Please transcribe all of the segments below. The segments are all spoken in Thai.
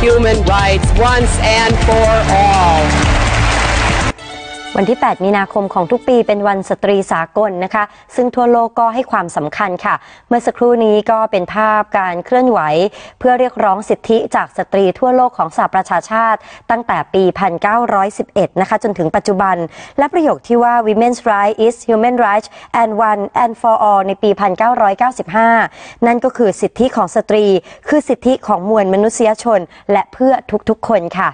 human rights once and for all. วันที่ 8 มีนาคมของทุกปีเป็นวันสตรีสากลนะคะ ซึ่งทั่วโลกก็ให้ความสำคัญค่ะ เมื่อสักครู่นี้ก็เป็นภาพการเคลื่อนไหว เพื่อเรียกร้องสิทธิจากสตรีทั่วโลกของสหประชาชาติ ตั้งแต่ปี 1911 นะคะ จนถึงปัจจุบัน และประโยคที่ว่า women's right is human right and one and for all ในปี 1995 นั่นก็คือสิทธิของสตรี คือสิทธิของมวลมนุษยชน และเพื่อทุกๆคนค่ะ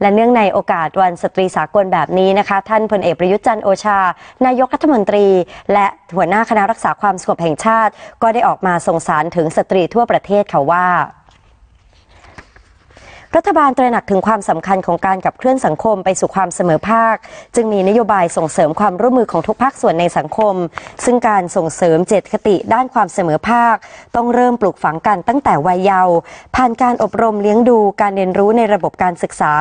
และเนื่องในโอกาสวันสตรีสากลแบบนี้นะคะ ท่านพลเอกประยุทธ์จันโอชา นายกรัฐมนตรี และหัวหน้าคณะรักษาความสงบแห่งชาติ ก็ได้ออกมาส่งสารถึงสตรีทั่วประเทศค่ะว่า รัฐบาลตระหนักถึงความสำคัญของการขับเคลื่อนสังคมไปสู่ความเสมอภาค จึงมีนโยบายส่งเสริมความร่วมมือของทุกภาคส่วนในสังคม ซึ่งการส่งเสริมเจตคติด้านความเสมอภาค ต้องเริ่มปลูกฝังกันตั้งแต่วัยเยาว์ผ่านการอบรมเลี้ยงดูการเรียนรู้ในระบบการศึกษา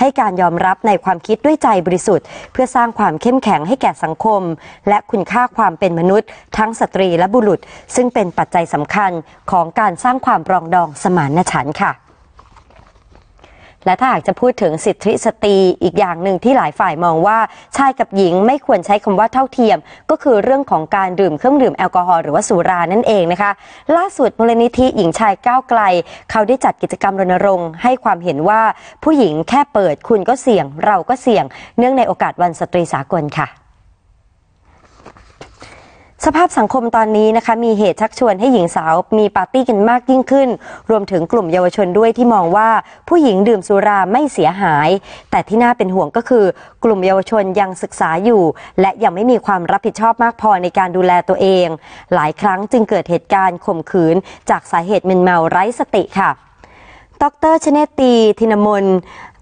ให้การยอมรับในความคิดด้วยใจบริสุทธิ์ เพื่อสร้างความเข้มแข็งให้แก่สังคม และคุณค่าความเป็นมนุษย์ ทั้งสตรีและบุรุษ ซึ่งเป็นปัจจัยสำคัญของการสร้างความปรองดองสมานฉันท์ค่ะ และถ้าหากจะพูดถึงสิทธิสตรีอีกอย่างหนึ่งที่หลายฝ่ายมองว่าชายกับหญิงไม่ควรใช้คำว่าเท่าเทียม ก็คือเรื่องของการดื่มเครื่องดื่มแอลกอฮอล์หรือว่าสุรานั่นเองนะคะ ล่าสุดมูลนิธิหญิงชายก้าวไกล เขาได้จัดกิจกรรมรณรงค์ให้ความเห็นว่าผู้หญิงแค่เปิดคุณก็เสี่ยง เราก็เสี่ยง เนื่องในโอกาสวันสตรีสากลค่ะ สภาพสังคมตอนนี้นะคะมีเหตุชักชวนให้หญิงสาวมีปาร์ตี้กันมากยิ่งขึ้น รวมถึงกลุ่มเยาวชนด้วยที่มองว่าผู้หญิงดื่มสุราไม่เสียหาย แต่ที่น่าเป็นห่วงก็คือ กลุ่มเยาวชนยังศึกษาอยู่ และยังไม่มีความรับผิดชอบมากพอในการดูแลตัวเอง หลายครั้งจึงเกิดเหตุการณ์ข่มขืน จากสาเหตุมึนเมาไร้สติค่ะดรชเนตี ธินมน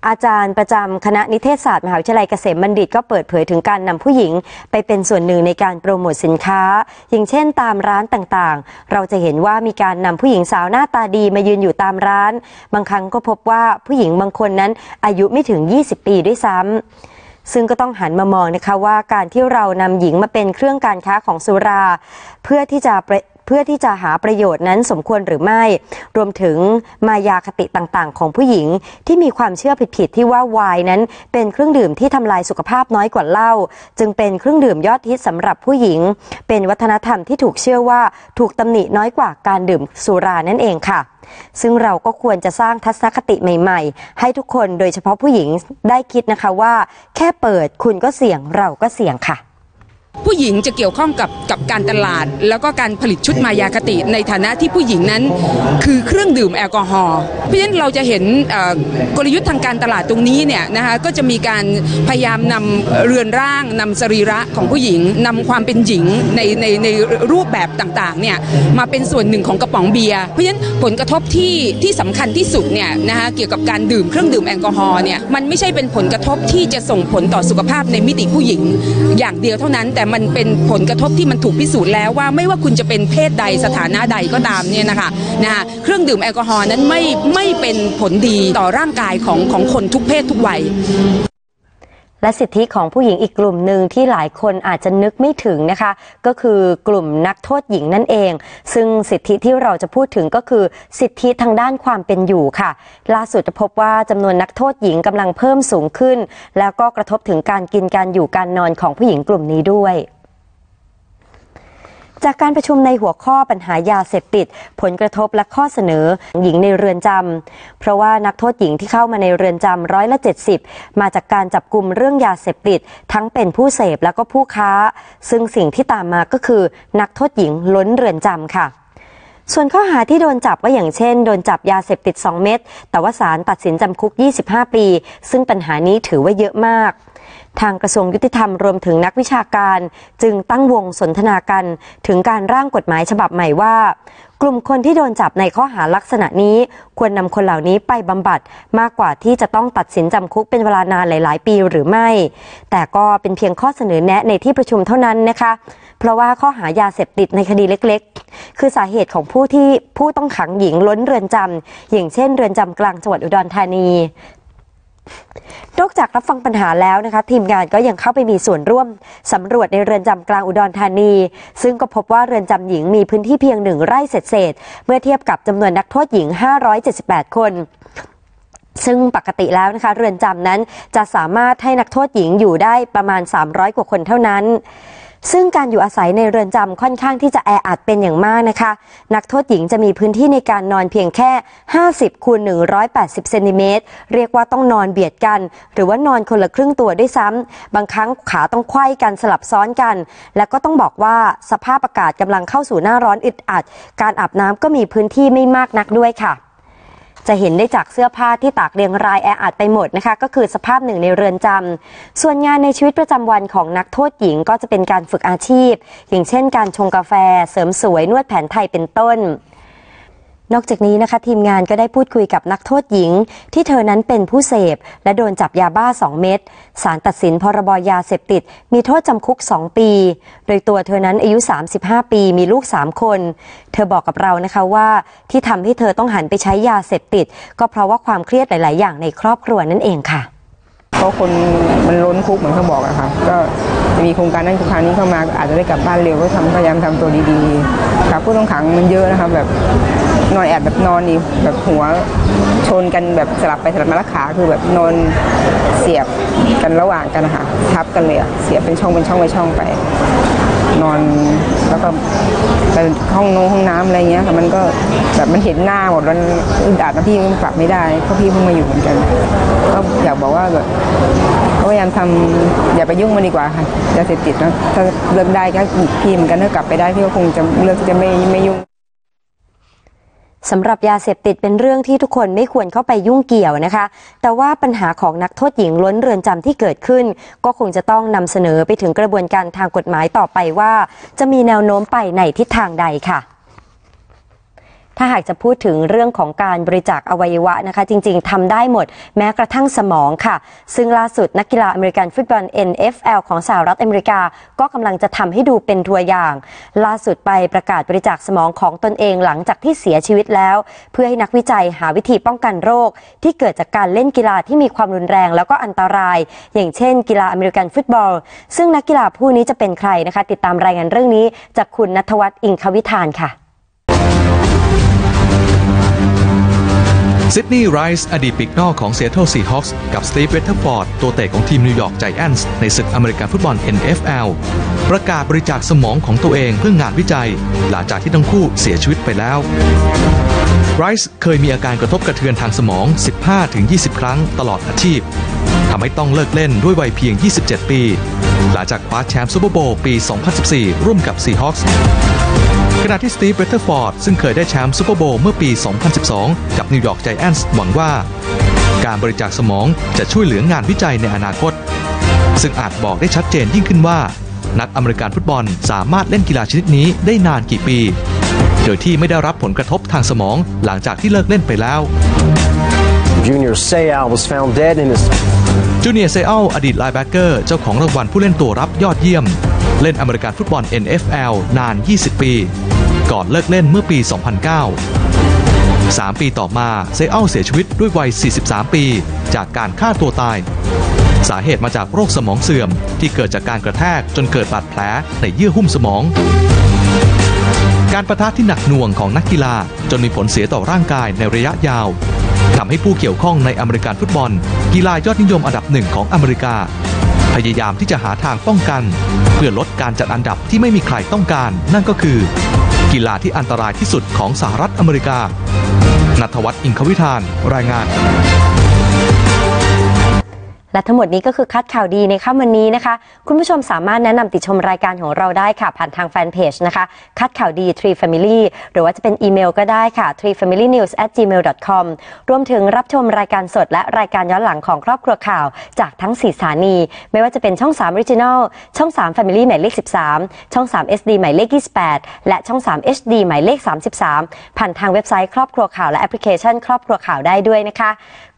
อาจารย์ประจำคณะนิเทศศาสตร์มหาวิทยาลัยเกษมบัณฑิตก็เปิดเผยถึงการนำผู้หญิง ไปเป็นส่วนหนึ่งในการโปรโมทสินค้า อย่างเช่นตามร้านต่างๆ เราจะเห็นว่ามีการนำผู้หญิงสาวหน้าตาดีมายืนอยู่ตามร้าน บางครั้งก็พบว่าผู้หญิงบางคนนั้นอายุไม่ถึง 20 ปีด้วยซ้ำซึ่งก็ต้องหันมามองนะคะว่าการที่เรานำหญิงมาเป็นเครื่องการค้าของสุรา เพื่อที่จะ เพื่อที่จะหาประโยชน์นั้นสมควรหรือไม่ รวมถึงมายาคติต่างๆ ของผู้หญิงที่มีความเชื่อผิดๆที่ว่าวายนั้นเป็นเครื่องดื่มที่ทำลายสุขภาพน้อยกว่าเหล้าจึงเป็นเครื่องดื่มยอดฮิตสำหรับผู้หญิง เป็นวัฒนธรรมที่ถูกเชื่อว่าถูกตำหนิน้อยกว่าการดื่มสุรานั่นเองค่ะซึ่งเราก็ควรจะสร้างทัศนคติใหม่ ๆ ให้ทุกคนโดยเฉพาะผู้หญิงได้คิดนะคะว่า แค่เปิดคุณก็เสี่ยงเราก็เสี่ยงค่ะ ผู้หญิงจะเกี่ยวข้องกับกับการตลาด แล้วก็การผลิตชุดมายาคติในฐานะที่ผู้หญิงนั้น คือเครื่องดื่มแอลกอฮอล์เพราะฉะนั้นเราจะเห็นกลยุทธ์ทางการตลาดตรงนี้เนี่ยนะคะก็จะมีการพยายามนำเรือนร่างนำสรีระของผู้หญิงนำความเป็นหญิงในในในรูปแบบต่างๆเนี่ยมาเป็นส่วนหนึ่งของกระป๋องเบียร์เพราะฉะนั้นผลกระทบที่ที่สำคัญที่สุดเนี่ยนะคะเกี่ยวกับการดื่มเครื่องดื่มแอลกอฮอล์เนี่ยมันไม่ใช่เป็นผลกระทบที่จะส่งผลต่อสุขภาพในมิติผู้หญิงอย่างเดียวเท่านั้นแต่มันเป็นผลกระทบที่มันถูกพิสูจน์แล้วว่าไม่ว่าคุณจะเป็นเพศใดสถานะใดก็ตามเนี่ยนะคะนะคะเครื่องดื่มแอลกอฮอล์นั้นไม่ไม่เป็นผลดีต่อร่างกายของของคนทุกเพศทุกวัย และสิทธิของผู้หญิงอีกกลุ่มหนึ่งที่หลายคนอาจจะนึกไม่ถึงนะคะ ก็คือกลุ่มนักโทษหญิงนั่นเอง ซึ่งสิทธิที่เราจะพูดถึงก็คือสิทธิทางด้านความเป็นอยู่ค่ะ ล่าสุดจะพบว่าจำนวนนักโทษหญิงกำลังเพิ่มสูงขึ้น แล้วก็กระทบถึงการกินการอยู่การนอนของผู้หญิงกลุ่มนี้ด้วย จากการประชุมในหัวข้อปัญหายาเสพติด ผลกระทบและข้อเสนอหญิงในเรือนจำเพราะว่านักโทษหญิงที่เข้ามาในเรือนจำร้อยละ 70 มาจากการจับกลุ่มเรื่องยาเสพติด ทั้งเป็นผู้เสพแล้วก็ผู้ค้า ซึ่งสิ่งที่ตามมาก็คือ นักโทษหญิงล้นเรือนจำค่ะส่วนข้อหาที่โดนจับก็อย่างเช่น โดนจับยาเสพติด 2 เม็ดแต่ว่าศาลตัดสินจำคุก 25 ปี ซึ่งปัญหานี้ถือว่าเยอะมาก ทางกระทรวงยุติธรรมรวมถึงนักวิชาการ จึงตั้งวงสนทนากันถึงการร่างกฎหมายฉบับใหม่ว่า กลุ่มคนที่โดนจับในข้อหาลักษณะนี้ควรนำคนเหล่านี้ไปบำบัดมากกว่าที่จะต้องตัดสินจำคุกเป็นเวลานานหลาย ๆ ปีหรือไม่ แต่ก็เป็นเพียงข้อเสนอแนะในที่ประชุมเท่านั้นนะคะ เพราะว่าข้อหายาเสพติดในคดีเล็ก ๆ คือสาเหตุของผู้ที่ผู้ต้องขังหญิงล้นเรือนจำอย่างเช่น เรือนจำกลางจังหวัดอุดรธานี นอกจากรับฟังปัญหาแล้วนะคะ ทีมงานก็ยังเข้าไปมีส่วนร่วมสำรวจในเรือนจำกลางอุดรธานี ซึ่งก็พบว่าเรือนจำหญิงมีพื้นที่เพียงหนึ่งไร่เศษเมื่อเทียบกับจำนวนนักโทษหญิง 578 คนซึ่งปกติแล้วนะคะ เรือนจำนั้นจะสามารถให้นักโทษหญิงอยู่ได้ประมาณ 300 กว่าคนเท่านั้น ซึ่งการอยู่อาศัยในเรือนจำค่อนข้างที่จะแออัดเป็นอย่างมากนะคะ นักโทษหญิงจะมีพื้นที่ในการนอนเพียงแค่ 50คูณ180เซนติเมตรเรียกว่าต้องนอนเบียดกัน หรือว่านอนคนละครึ่งตัวด้วยซ้ำบางครั้งขาต้องไขว้กันสลับซ้อนกัน และก็ต้องบอกว่าสภาพอากาศกำลังเข้าสู่หน้าร้อนอึดอัด การอาบน้ำก็มีพื้นที่ไม่มากนักด้วยค่ะ จะเห็นได้จากเสื้อผ้าที่ตากเรียงรายแออัดไปหมดนะคะ ก็คือสภาพหนึ่งในเรือนจำส่วนงานในชีวิตประจำวันของนักโทษหญิงก็จะเป็นการฝึกอาชีพ อย่างเช่น การชงกาแฟ เสริมสวยนวดแผนไทยเป็นต้น นอกจากนี้นะคะทีมงานก็ได้พูดคุยกับนักโทษหญิง ที่เธอนั้นเป็นผู้เสพ และโดนจับยาบ้า 2 เม็ดศาลตัดสินพรบยาเสพติด มีโทษจำคุก 2 ปี โดยตัวเธอนั้นอายุ 35 ปีมีลูก 3 คน เธอบอกกับเรานะคะว่าที่ทำให้เธอต้องหันไปใช้ยาเสพติด ก็เพราะว่าความเครียดหลาย ๆ อย่างในครอบครัวนั่นเองค่ะเพราะคนมันล้นคุกเหมือนเขาบอกอะค่ะก็มีโครงการนั้นโครงการนี้เข้ามาก็อาจจะได้กลับบ้านเร็วก็ทำพยายามทำตัวดีๆครับผู้ต้องขังมันเยอะนะคะแบบ นอนแอบแบบนอนนี่แบบหัวชนกันแบบสลับไปสลับมาและขาคือแบบนอนเสียบกันระหว่างกันนะคะทับกันเลยอะเสียบเป็นช่องเป็นช่องเป็นช่องไป นอนแล้วก็ไปห้องนงห้องน้ำอะไรเงี้ยค่ะมันก็แบบมันเห็นหน้าหมดแล้วอึดอัดนะพี่มันปรับไม่ได้เพราะพี่เพิ่งมาอยู่เหมือนกันก็อยากบอกว่าแบบพยายามทำอย่าไปยุ่งมันดีกว่าค่ะยาเสพติดนะถ้าเลิกได้ก็พี่เหมือนกันถ้ากลับไปได้พี่ก็คงจะเลือกที่จะไม่ไม่ยุ่ง สำหรับยาเสพติดเป็นเรื่องที่ทุกคนไม่ควรเข้าไปยุ่งเกี่ยวนะคะ แต่ว่าปัญหาของนักโทษหญิงล้นเรือนจำที่เกิดขึ้น ก็คงจะต้องนำเสนอไปถึงกระบวนการทางกฎหมายต่อไปว่า จะมีแนวโน้มไปในทิศทางใดค่ะ ถ้าหากจะพูดถึงเรื่องของการบริจาคอวัยวะนะคะ จริงๆทำได้หมดแม้กระทั่งสมองค่ะ ซึ่งล่าสุดนักกีฬาอเมริกันฟุตบอล NFL ของสหรัฐอเมริกา ก็กำลังจะทำให้ดูเป็นตัวอย่าง ล่าสุดไปประกาศบริจาคสมองของตนเองหลังจากที่เสียชีวิตแล้ว เพื่อให้นักวิจัยหาวิธีป้องกันโรค ที่เกิดจากการเล่นกีฬาที่มีความรุนแรง แล้วก็อันตราย อย่างเช่น กีฬาอเมริกันฟุตบอล ซึ่งนักกีฬาผู้นี้จะเป็นใครนะคะ ติดตามรายงานเรื่องนี้จากคุณนัทวัฒน์อิงควิธานค่ะ ซิดนีย์ไรส์อดีตปีกนอกของเซีย t ตซีฮอคส์กับสตีฟเวทเทอร์ฟอร์ดตัวเตะของทีมนิวยอร์กไจแอนท์ในศึกอเมริกันฟุตบอล NFL ประกาศบริจาคสมองของตัวเองเพื่องานวิจัย หลังจากที่ทั้งคู่เสียชีวิตไปแล้วไรส์เคยมีอาการกระทบกระเทือนทางสมอง 15-20 ครั้งตลอดอาชีพทำให้ต้องเลิกเล่นด้วยวัยเพียง 27 ปี หลังจากคว้าแชมป์ซูเปอร์โบว์ปี 2014 ร่วมกับซีฮอคส์ ขณะที่สตีฟเวทเทอร์ฟอร์ดซึ่งเคยได้แชมป์ซูเปอร์โบว์เมื่อปี 2012 กับนิวยอร์กไจแอนท์หวังว่า การบริจาคสมองจะช่วยเหลืองานวิจัยในอนาคต ซึ่งอาจบอกได้ชัดเจนยิ่งขึ้นว่า นักอเมริกันฟุตบอลสามารถเล่นกีฬาชนิดนี้ได้นานกี่ปี โดยที่ไม่ได้รับผลกระทบทางสมองหลังจากที่เลิกเล่นไปแล้ว Junior Seau was found dead in his จูเนียร์เซอัลอดีตไลน์แบ็กเกอร์เจ้าของรางวัลผู้เล่นตัวรับยอดเยี่ยม เล่นอเมริกันฟุตบอล NFL นาน 20 ปี ก่อนเลิกเล่นเมื่อปี 2009 3 ปีต่อมาเซอัลเสียชีวิตด้วยวัย 43 ปี จากการฆ่าตัวตาย สาเหตุมาจากโรคสมองเสื่อม ที่เกิดจากการกระแทกจนเกิดบาดแผลในเยื่อหุ้มสมอง การประทะที่หนักหน่วงของนักกีฬาจนมีผลเสียต่อร่างกายในระยะยาวทำให้ผู้เกี่ยวข้องในอเมริกันฟุตบอล กีฬายอดนิยมอันดับหนึ่งของอเมริกา พยายามที่จะหาทางป้องกัน เพื่อลดการจัดอันดับที่ไม่มีใครต้องการ นั่นก็คือ กีฬาที่อันตรายที่สุดของสหรัฐอเมริกานัทวัฒน์อิงควิธานรายงาน และทั้งหมดนี้ก็คือคัดข่าวดีในค่ำวันนี้นะคะ คุณผู้ชมสามารถแนะนำติชมรายการของเราได้ค่ะ ผ่านทางแฟนเพจนะคะ คัดข่าวดี Tree Family หรือว่าจะเป็นอีเมลก็ได้ค่ะ treefamilynews at gmail com รวมถึงรับชมรายการสดและรายการย้อนหลังของครอบครัวข่าว จากทั้ง4สถานี ไม่ว่าจะเป็นช่อง3 Original ช่อง3 Family หมายเลข 13 ช่อง3 SD หมายเลข 28 และช่อง3 HD หมายเลข 33 ผ่านทางเว็บไซต์ครอบครัวข่าวและแอปพลิเคชัน ครอบครัวข่าวได้ด้วยนะคะ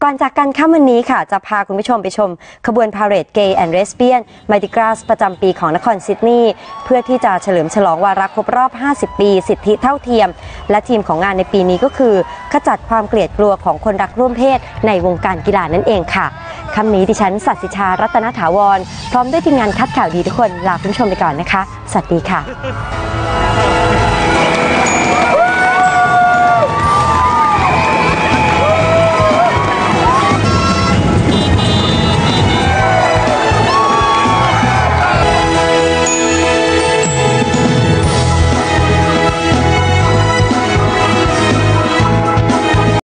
ก่อนจากกันค่ำวันนี้ค่ะจะพาคุณผู้ชมไปชมขบวนพาเหรดเกย์แอนด์เรสเบียนมาดิกราสประจำปีของนครซิดนีย์เพื่อที่จะเฉลิมฉลองวาระครบรอบ 50 ปี สิทธิเท่าเทียม และทีมของงานในปีนี้ก็คือ ขจัดความเกลียดกลัวของคนรักร่วมเพศในวงการกีฬานั่นเองค่ะค่ำนี้ดิฉันสัตย์สิชารัตนถาวร พร้อมด้วยทีมงานคัดข่าวดีทุกคนลาคุณผู้ชมไปก่อนนะคะ สวัสดีค่ะ